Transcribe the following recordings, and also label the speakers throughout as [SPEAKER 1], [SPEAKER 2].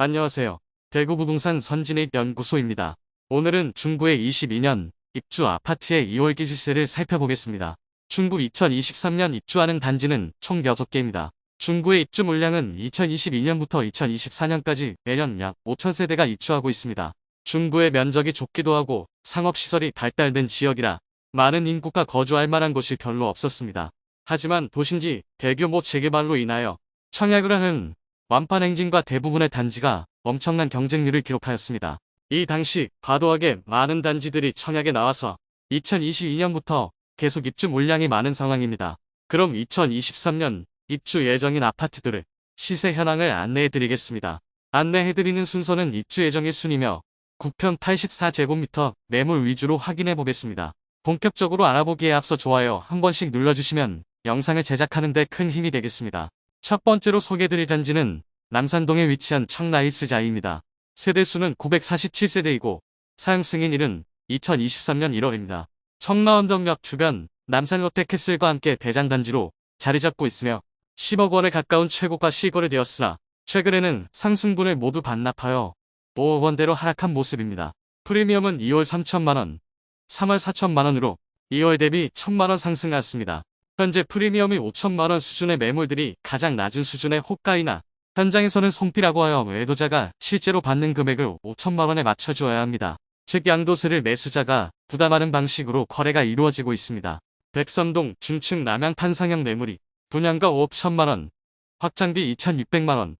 [SPEAKER 1] 안녕하세요. 대구 부동산 선진입 연구소입니다. 오늘은 중구의 22년 입주 아파트의 2월 기 시세를 살펴보겠습니다. 중구 2023년 입주하는 단지는 총 6개입니다. 중구의 입주 물량은 2022년부터 2024년까지 매년 약 5천세대가 입주하고 있습니다. 중구의 면적이 좁기도 하고 상업시설이 발달된 지역이라 많은 인구가 거주할 만한 곳이 별로 없었습니다. 하지만 도심지 대규모 재개발로 인하여 청약을 하는 완판 행진과 대부분의 단지가 엄청난 경쟁률을 기록하였습니다. 이 당시 과도하게 많은 단지들이 청약에 나와서 2022년부터 계속 입주 물량이 많은 상황입니다. 그럼 2023년 입주 예정인 아파트들을 시세 현황을 안내해 드리겠습니다. 안내해 드리는 순서는 입주 예정일 순이며 9평 84제곱미터 매물 위주로 확인해 보겠습니다. 본격적으로 알아보기에 앞서 좋아요 한 번씩 눌러주시면 영상을 제작하는 데 큰 힘이 되겠습니다. 첫 번째로 소개드릴 단지는 남산동에 위치한 청라힐스자이입니다. 세대수는 947세대이고 사용 승인 일은 2023년 1월입니다. 청라원정역 주변 남산롯데 캐슬과 함께 대장단지로 자리 잡고 있으며 10억 원에 가까운 최고가 실거래되었으나 최근에는 상승분을 모두 반납하여 5억 원대로 하락한 모습입니다. 프리미엄은 2월 3천만원, 3월 4천만원으로 2월 대비 1천만원 상승하였습니다. 현재 프리미엄이 5천만 원 수준의 매물들이 가장 낮은 수준의 호가이나 현장에서는 손피라고 하여 매도자가 실제로 받는 금액을 5천만 원에 맞춰줘야 합니다. 즉 양도세를 매수자가 부담하는 방식으로 거래가 이루어지고 있습니다. 백선동 중층 남양 판상형 매물이 분양가 5억 1천만원, 확장비 2,600만원,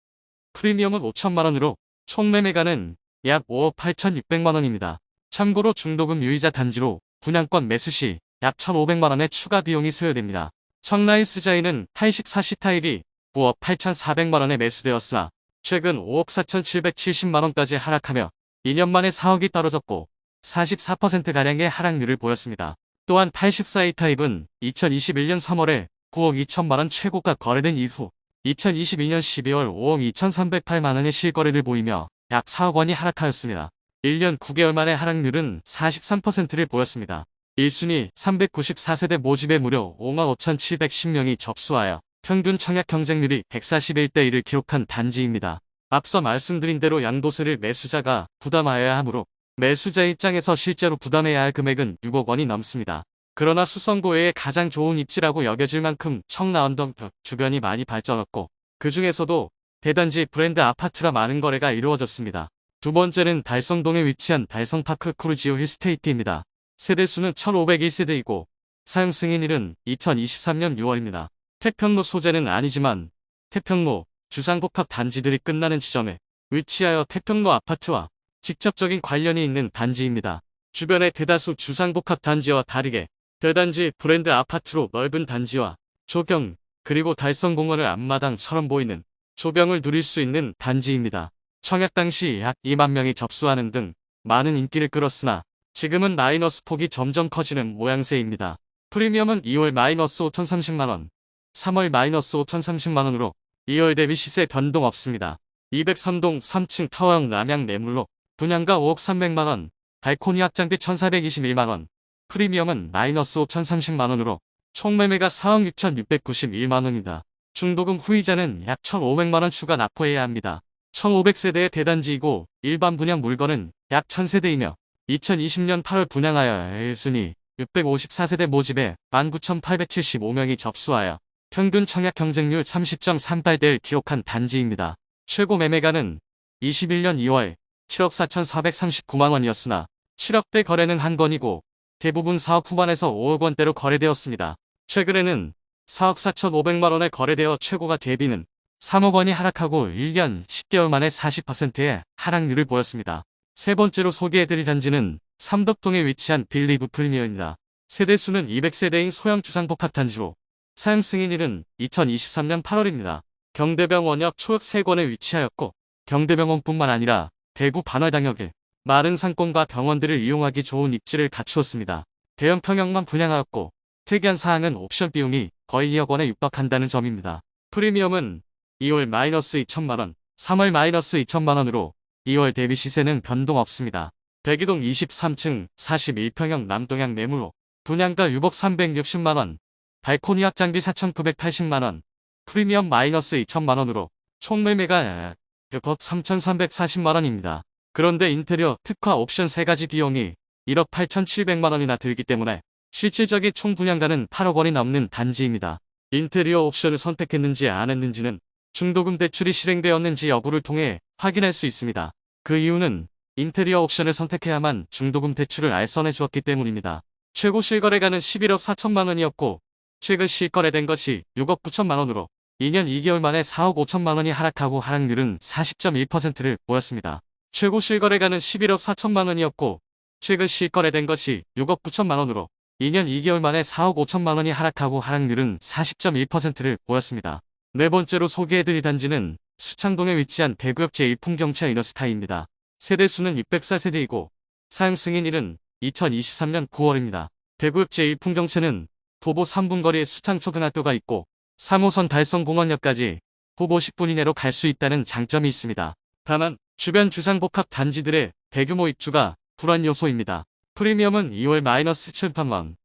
[SPEAKER 1] 프리미엄은 5천만원으로 총 매매가는 약 5억 8,600만원입니다. 참고로 중도금 유의자 단지로 분양권 매수 시 약 1,500만원의 추가 비용이 소요됩니다. 청라이스자이는 84시 타입이 9억 8,400만원에 매수되었으나 최근 5억 4,770만원까지 하락하며 2년 만에 4억이 떨어졌고 44%가량의 하락률을 보였습니다. 또한 84이 타입은 2021년 3월에 9억 2천만원 최고가 거래된 이후 2022년 12월 5억 2,308만원의 실거래를 보이며 약 4억 원이 하락하였습니다. 1년 9개월 만의 하락률은 43%를 보였습니다. 1순위 394세대 모집에 무려 5만 5,710명이 접수하여 평균 청약 경쟁률이 141대 1을 기록한 단지입니다. 앞서 말씀드린 대로 양도세를 매수자가 부담하여야 하므로 매수자 입장에서 실제로 부담해야 할 금액은 6억 원이 넘습니다. 그러나 수성고의 가장 좋은 입지라고 여겨질 만큼 청라 언덕 주변이 많이 발전했고 그 중에서도 대단지 브랜드 아파트라 많은 거래가 이루어졌습니다. 두 번째는 달성동에 위치한 달성파크 크루지오 힐스테이트입니다. 세대수는 1501세대이고 사용 승인일은 2023년 6월입니다. 태평로 소재는 아니지만 태평로 주상복합 단지들이 끝나는 지점에 위치하여 태평로 아파트와 직접적인 관련이 있는 단지입니다. 주변의 대다수 주상복합 단지와 다르게 대단지 브랜드 아파트로 넓은 단지와 조경 그리고 달성공원을 앞마당처럼 보이는 조경을 누릴 수 있는 단지입니다. 청약 당시 약 2만 명이 접수하는 등 많은 인기를 끌었으나 지금은 마이너스 폭이 점점 커지는 모양새입니다. 프리미엄은 2월 마이너스 5,030만원, 3월 마이너스 5,030만원으로 2월 대비 시세 변동 없습니다. 203동 3층 타워형 남양 매물로 분양가 5억 300만원, 발코니 확장비 1,421만원, 프리미엄은 마이너스 5,030만원으로 총 매매가 4억 6,691만원이다. 중도금 후이자는 약 1,500만원 추가 납부해야 합니다. 1,500세대의 대단지이고 일반 분양 물건은 약 1,000세대이며 2020년 8월 분양하여 1순위 654세대 모집에 19,875명이 접수하여 평균 청약 경쟁률 30.38대를 기록한 단지입니다. 최고 매매가는 21년 2월 7억 4,439만 원이었으나 7억대 거래는 한 건이고 대부분 4억 후반에서 5억 원대로 거래되었습니다. 최근에는 4억 4,500만 원에 거래되어 최고가 대비는 3억 원이 하락하고 1년 10개월 만에 40%의 하락률을 보였습니다. 세 번째로 소개해드릴 단지는 삼덕동에 위치한 빌리브 프리미어입니다. 세대수는 200세대인 소형 주상복합 단지로 사용 승인일은 2023년 8월입니다. 경대병원 역 초역 3권에 위치하였고 경대병원뿐만 아니라 대구 반월당역에 마른 상권과 병원들을 이용하기 좋은 입지를 갖추었습니다. 대형 평형만 분양하였고 특이한 사항은 옵션 비용이 거의 2억 원에 육박한다는 점입니다. 프리미엄은 2월 마이너스 2천만원, 3월 마이너스 2천만원으로 2월 대비 시세는 변동 없습니다. 백이동 23층 41평형 남동향 매물로 분양가 6억 360만원, 발코니 확장비 4,980만원, 프리미엄 마이너스 2천만원으로 총 매매가 100억 3,340만원입니다. 그런데 인테리어 특화 옵션 3가지 비용이 1억 8,700만원이나 들기 때문에 실질적인 총 분양가는 8억 원이 넘는 단지입니다. 인테리어 옵션을 선택했는지 안 했는지는 중도금 대출이 실행되었는지 여부를 통해 확인할 수 있습니다. 그 이유는 인테리어 옵션을 선택해야만 중도금 대출을 알선해 주었기 때문입니다. 최고 실거래가는 11억 4천만 원이었고 최근 실거래된 것이 6억 9천만 원으로 2년 2개월 만에 4억 5천만 원이 하락하고 하락률은 40.1%를 보였습니다. 최고 실거래가는 11억 4천만 원이었고 최근 실거래된 것이 6억 9천만 원으로 2년 2개월 만에 4억 5천만 원이 하락하고 하락률은 40.1%를 보였습니다. 네 번째로 소개해드릴 단지는 수창동에 위치한 대구역 제1풍경차 이너스타입니다. 세대수는 604세대이고 사용 승인일은 2023년 9월입니다. 대구역 제1풍경차는 도보 3분 거리에 수창초등학교가 있고 3호선 달성공원역까지 도보 10분 이내로 갈 수 있다는 장점이 있습니다. 다만 주변 주상복합 단지들의 대규모 입주가 불안 요소입니다. 프리미엄은 2월 마이너스 7천만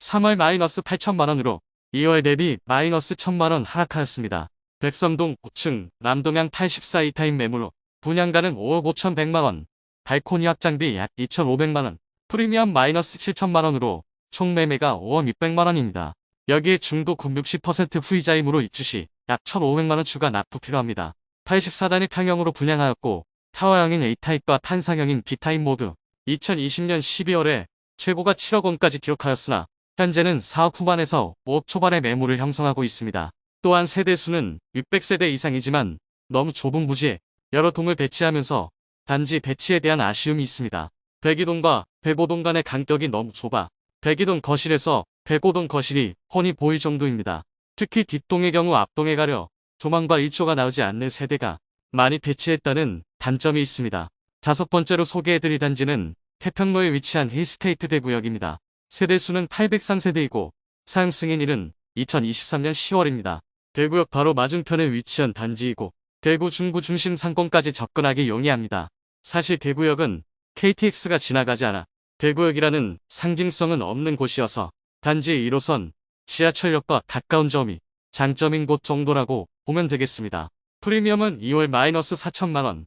[SPEAKER 1] 3월 마이너스 8천만원으로 2월 대비 마이너스 1천만원 하락하였습니다. 백섬동 5층 남동향 84이타임 매물로 분양가는 5억 5천100만원, 발코니 확장비 약 2,500만원, 프리미엄 마이너스 7천만원으로 총 매매가 5억 600만원입니다. 여기에 중도금 60% 후이자이므로 입주시 약 1,500만원 추가 납부 필요합니다. 84단위 평형으로 분양하였고 타워형인 A타입과 판상형인 B타입 모두 2020년 12월에 최고가 7억 원까지 기록하였으나 현재는 4억 후반에서 5억 초반의 매물을 형성하고 있습니다. 또한 세대수는 600세대 이상이지만 너무 좁은 부지에 여러 동을 배치하면서 단지 배치에 대한 아쉬움이 있습니다. 백이동과 백오동 간의 간격이 너무 좁아 백이동 거실에서 백오동 거실이 훤히 보일 정도입니다. 특히 뒷동의 경우 앞동에 가려 조망과 일조가 나오지 않는 세대가 많이 배치했다는 단점이 있습니다. 다섯 번째로 소개해드릴 단지는 태평로에 위치한 힐스테이트 대구역입니다. 세대수는 803세대이고 사용 승인일은 2023년 10월입니다. 대구역 바로 맞은편에 위치한 단지이고 대구 중구 중심 상권까지 접근하기 용이합니다. 사실 대구역은 KTX가 지나가지 않아 대구역이라는 상징성은 없는 곳이어서 단지 1호선 지하철역과 가까운 점이 장점인 곳 정도라고 보면 되겠습니다. 프리미엄은 2월 마이너스 4천만원,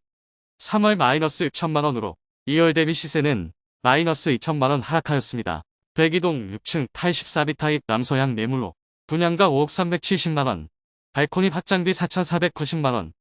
[SPEAKER 1] 3월 마이너스 6천만원으로 2월 대비 시세는 마이너스 2천만원 하락하였습니다. 백이동 6층 84비 타입 남서향 매물로 분양가 5억 370만원, 발코니 확장비 4,490만원,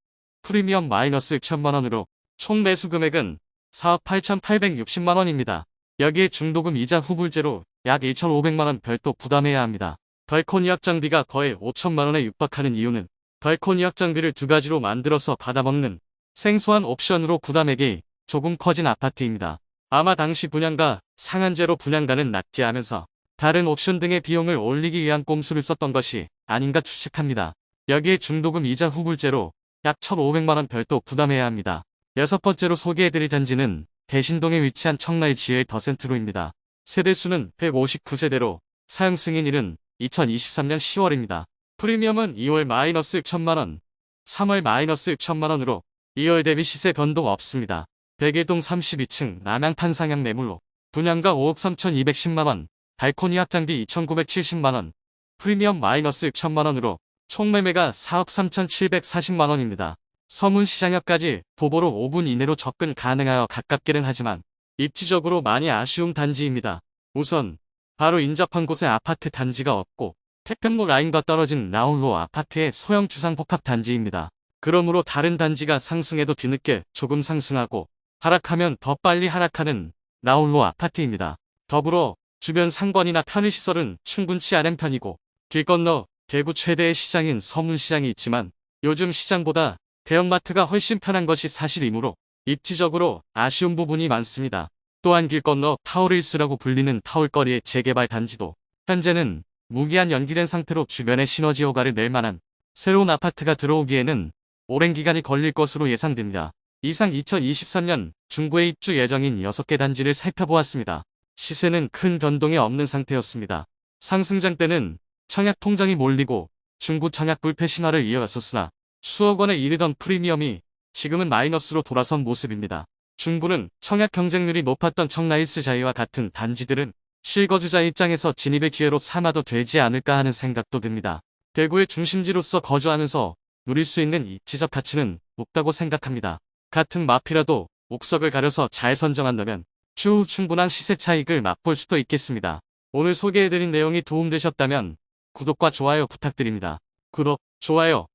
[SPEAKER 1] 프리미엄 마이너스 6천만원으로 총 매수 금액은 4억 8,860만원입니다. 여기에 중도금 이자 후불제로 약 1,500만원 별도 부담해야 합니다. 발코니 확장비가 거의 5천만원에 육박하는 이유는 발코니 확장비를 두 가지로 만들어서 받아먹는 생소한 옵션으로 부담액이 조금 커진 아파트입니다. 아마 당시 분양가 상한제로 분양가는 낮게 하면서 다른 옵션 등의 비용을 올리기 위한 꼼수를 썼던 것이 아닌가 추측합니다. 여기에 중도금 이자 후불제로 약 1,500만원 별도 부담해야 합니다. 여섯 번째로 소개해드릴 단지는 대신동에 위치한 청라의 지엘 더센트로입니다. 세대수는 159세대로 사용 승인일은 2023년 10월입니다. 프리미엄은 2월 마이너스 6천만원, 3월 마이너스 6천만원으로 2월 대비 시세 변동 없습니다. 백일동 32층 남양판 상향 매물로 분양가 5억 3,210만원, 발코니 확장비 2,970만원, 프리미엄 마이너스 6천만원으로 총 매매가 4억 3,740만원입니다. 서문시장역까지 도보로 5분 이내로 접근 가능하여 가깝기는 하지만 입지적으로 많이 아쉬운 단지입니다. 우선 바로 인접한 곳에 아파트 단지가 없고 태평로 라인과 떨어진 나홀로 아파트의 소형 주상복합 단지입니다. 그러므로 다른 단지가 상승해도 뒤늦게 조금 상승하고 하락하면 더 빨리 하락하는 나홀로 아파트입니다. 더불어 주변 상권이나 편의시설은 충분치 않은 편이고 길 건너 대구 최대의 시장인 서문시장이 있지만 요즘 시장보다 대형마트가 훨씬 편한 것이 사실이므로 입지적으로 아쉬운 부분이 많습니다. 또한 길 건너 타월힐스라고 불리는 타월거리의 재개발 단지도 현재는 무기한 연기된 상태로 주변에 시너지 효과를 낼 만한 새로운 아파트가 들어오기에는 오랜 기간이 걸릴 것으로 예상됩니다. 이상 2023년 중구에 입주 예정인 6개 단지를 살펴보았습니다. 시세는 큰 변동이 없는 상태였습니다. 상승장 때는 청약 통장이 몰리고 중구 청약 불패 신화를 이어갔었으나 수억 원에 이르던 프리미엄이 지금은 마이너스로 돌아선 모습입니다. 중부는 청약 경쟁률이 높았던 청라일스 자이와 같은 단지들은 실거주자 입장에서 진입의 기회로 삼아도 되지 않을까 하는 생각도 듭니다. 대구의 중심지로서 거주하면서 누릴 수 있는 입지적 가치는 높다고 생각합니다. 같은 마피라도 옥석을 가려서 잘 선정한다면 추후 충분한 시세 차익을 맛볼 수도 있겠습니다. 오늘 소개해드린 내용이 도움되셨다면 구독과 좋아요 부탁드립니다. 구독, 좋아요,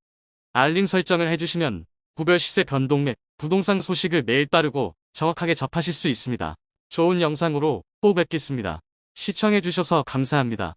[SPEAKER 1] 알림 설정을 해주시면 구별 시세 변동 및 부동산 소식을 매일 빠르고 정확하게 접하실 수 있습니다. 좋은 영상으로 또 뵙겠습니다. 시청해주셔서 감사합니다.